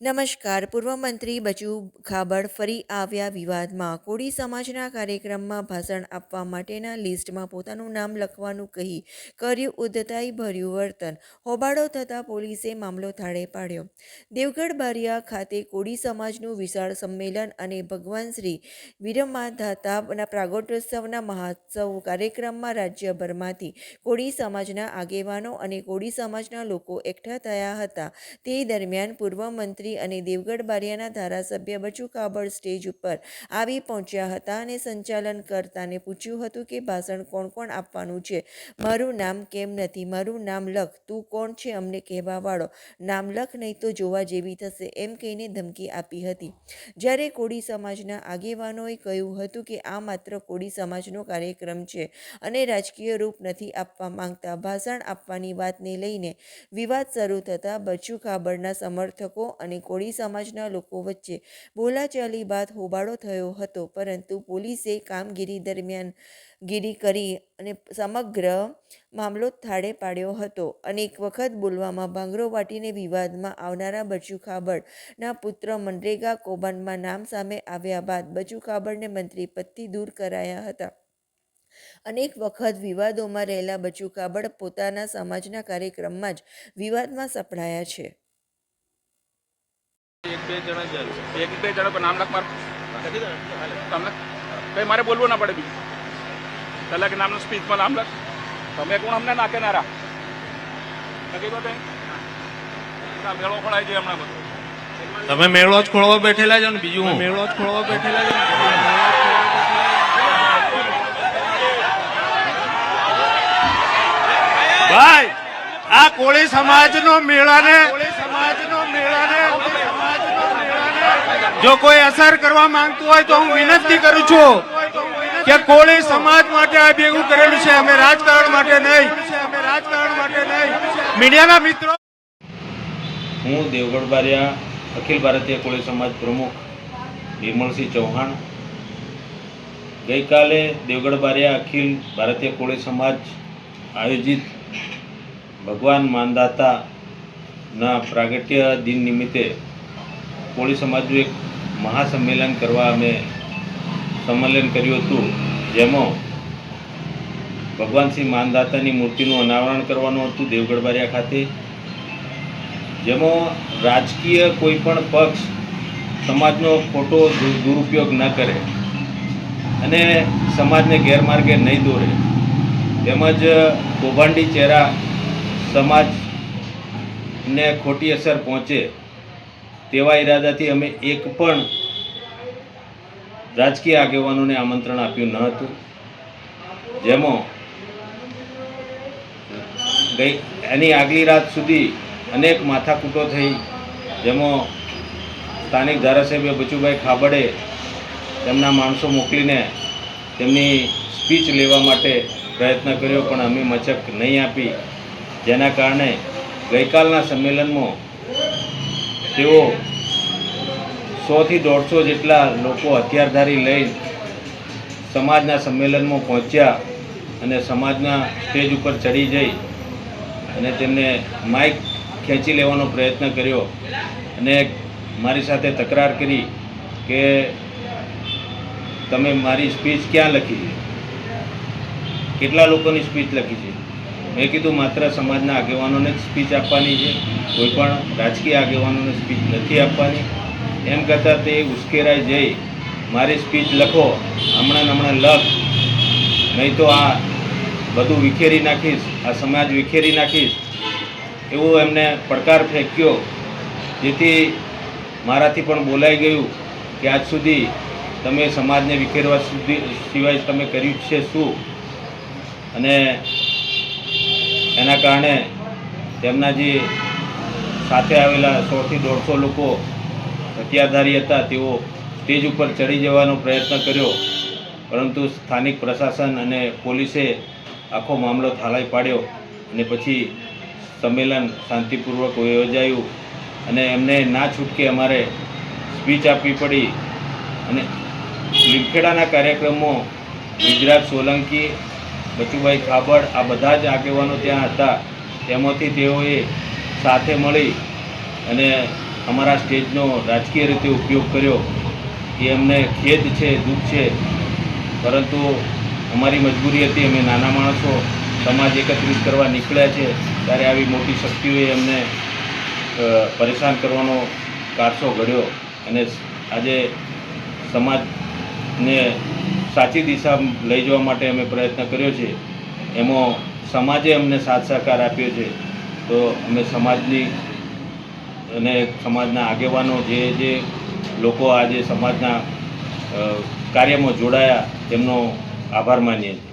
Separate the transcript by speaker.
Speaker 1: નમસ્કાર. પૂર્વ મંત્રી બચુ ખાબડ ફરી આવ્યા વિવાદમાં. કોળી સમાજના કાર્યક્રમમાં ભાષણ આપવા માટેના લિસ્ટમાં પોતાનું નામ લખવાનું કહી કર્યું ઉદ્ધતાઈ ભર્યું વર્તન. હોબાળો થતાં પોલીસે મામલો થાળે પાડ્યો. દેવગઢ બારિયા ખાતે કોળી સમાજનું વિશાળ સંમેલન અને ભગવાન શ્રી વિરમાધાતાના પ્રાગોટોત્સવના મહોત્સવ કાર્યક્રમમાં રાજ્યભરમાંથી કોળી સમાજના આગેવાનો અને કોળી સમાજના લોકો એકઠા થયા હતા. તે દરમિયાન પૂર્વ મંત્રી અને દેવગઢ બારિયાના ધારાસભ્ય બચુ કાબડ સ્ટેજ ઉપર આવી પહોંચ્યા હતા અને સંચાલન કરતાને પૂછ્યું હતું કે ભાષણ કોણ કોણ આપવાનું છે? મારું નામ કેમ નથી? મારું નામ લખ. તું કોણ છે? અમને કહેવાવાળો નામ લખ, નહીં તો જોવા જેવી થશે, એમ કહીને ધમકી આપી હતી. જ્યારે કોળી સમાજના આગેવાનોએ કહ્યું હતું કે આ માત્ર કોળી સમાજનો કાર્યક્રમ છે અને રાજકીય રૂપ નથી આપવા માંગતા, ભાષણ આપવાની વાતને લઈને વિવાદ શરૂ થતાં બચુ કાબડના સમર્થકો અને કોળી સમાજના લોકો વચ્ચે બોલાચાલી બાદ હોબાળો થયો હતો. પરંતુ પોલીસે કામગીરી દરમિયાન ગીરી કરી અને સમગ્ર મામલો થાળે પાડ્યો હતો. અનેક વખત બોલવામાં ભાંગરો વાટીને વિવાદમાં આવનારા બચુ ખાબડના પુત્ર મનરેગા કૌભાંડમાં નામ સામે આવ્યા બાદ બચુ ખાબડને મંત્રી પદથી દૂર કરાયા હતા. અનેક વખત વિવાદોમાં રહેલા બચુ કાબડ પોતાના સમાજના કાર્યક્રમમાં જ વિવાદમાં સપડાયા છે.
Speaker 2: એક બે જણા જ એક બે જણા નામ લખ માર નામ લખ કઈ મારે બોલવું ના પડે બીજું. પહેલા કે નામનું સ્પીચમાં નામ લખ. તમે કોણ અમને નાખેનારા નથી તો આ મેળો ખોલાય છે હમણાં બધું.
Speaker 3: તમે મેળો જ ખોળવા બેઠેલા છો ને બીજું હું? મેળો જ ખોળવા બેઠેલા છો ભાઈ! આ કોળી સમાજનો મેળાને કોળી સમાજનો મેળાને જો કોઈ અસર કરવા માંગતું હોય તો હું વિનંતી કરું છું કે કોળી સમાજ માટે આ ભેગું કરેલું છે અમે રાજકારણ માટે નહીં. અમે રાજકારણ માટે નહીં. મીડિયાના મિત્રો
Speaker 4: હું દેવગઢ બારિયા અખિલ ભારતીય કોળી સમાજ પ્રમુખ નિર્મળસિંહ ચૌહાણ. ગઈકાલે દેવગઢ બારિયા અખિલ ભારતીય કોળી સમાજ આયોજિત ભગવાન માનદાતાના પ્રાગટ્ય દિન નિમિત્તે કોળી સમાજનું એક મહાસંમેલન કરવા અમે સંમેલન કર્યું હતું. જેમાં ભગવાન શ્રી માનદાતાની મૂર્તિનું અનાવરણ કરવાનું હતું દેવગઢ બારિયા ખાતે. જેમાં રાજકીય કોઈ પણ પક્ષ સમાજનો ખોટો દુરુપયોગ ન કરે અને સમાજને ગેરમાર્ગે નહીં દોરે. તેમજ કૌભાંડી ચહેરા સમાજને ખોટી અસર પહોંચે તેવા ઈરાદાથી અમે એક પણ રાજકીય આગેવાનોને આમંત્રણ આપ્યું ન હતું. જેમાં ગઈ એની આગલી રાત સુધી અનેક માથાકૂટો થઈ, જેમાં સ્થાનિક ધારાસભ્ય બચુભાઈ ખાબડે તેમના માણસો મોકલીને તેમની સ્પીચ લેવા માટે પ્રયત્ન કર્યો, પણ અમે મચક નહીં આપી. જેના કારણે ગઈકાલના સંમેલનમાં તેઓ સોથી દોઢસો જેટલા લોકો હથિયારધારી લઈ સમાજના સંમેલનમાં પહોંચ્યા અને સમાજના સ્ટેજ ઉપર ચડી જઈ અને તેમને માઇક ખેંચી લેવાનો પ્રયત્ન કર્યો અને મારી સાથે તકરાર કરી કે તમે મારી સ્પીચ ક્યાં લખી છે? કેટલા લોકોની સ્પીચ લખી છે? મેં કીધું માત્ર સમાજના આગેવાનોને જ સ્પીચ આપવાની છે. કોઈ પણ રાજકીય આગેવાનોને સ્પીચ નથી આપવાની. એમ કરતાં તે ઉશ્કેરાઈ જઈ, મારી સ્પીચ લખો, હમણાં હમણાં લખ. નહીં તો આ બધું વિખેરી નાખીશ, આ સમાજ વિખેરી નાખીશ. એવો એમને પડકાર ફેંક્યો, જેથી મારાથી પણ બોલાઈ ગયું કે આજ સુધી તમે સમાજને વિખેરવા સુધી સિવાય તમે કર્યું છે શું? અને એના કારણે તેમના જે સાથે આવેલા સોથી દોઢસો લોકો હથિયારધારી હતા, તેઓ સ્ટેજ ઉપર ચડી જવાનો પ્રયત્ન કર્યો. પરંતુ સ્થાનિક પ્રશાસન અને પોલીસે આખો મામલો થાલાઈ પાડ્યો અને પછી સંમેલન શાંતિપૂર્વક યોજાયું અને એમને ના છૂટકે અમારે સ્પીચ આપવી પડી. અને લીમખેડાના કાર્યક્રમો ગુજરાત સોલંકી બચુભાઈ ખાબડ આ બધા જ આગેવાનો ત્યાં હતા. તેમાંથી તેઓએ સાથે મળી અને અમારા સ્ટેજનો રાજકીય રીતે ઉપયોગ કર્યો. એ અમને ખેદ છે, દુઃખ છે. પરંતુ અમારી મજબૂરી હતી, અમે નાના માણસો, સમાજ એકત્રિત કરવા નીકળ્યા છે. ત્યારે આવી મોટી શક્તિઓએ અમને પરેશાન કરવાનો કારસો ઘડ્યો. અને આજે સમાજને સાચી દિશા લઈ જવા માટે અમે પ્રયત્ન કર્યો છે. એમાં સમાજે અમને સાથ સહકાર આપ્યો છે. તો અમે સમાજની અને સમાજના આગેવાનો જે જે લોકો આજે સમાજના કાર્યમાં જોડાયા, તેમનો આભાર માનીએ છીએ.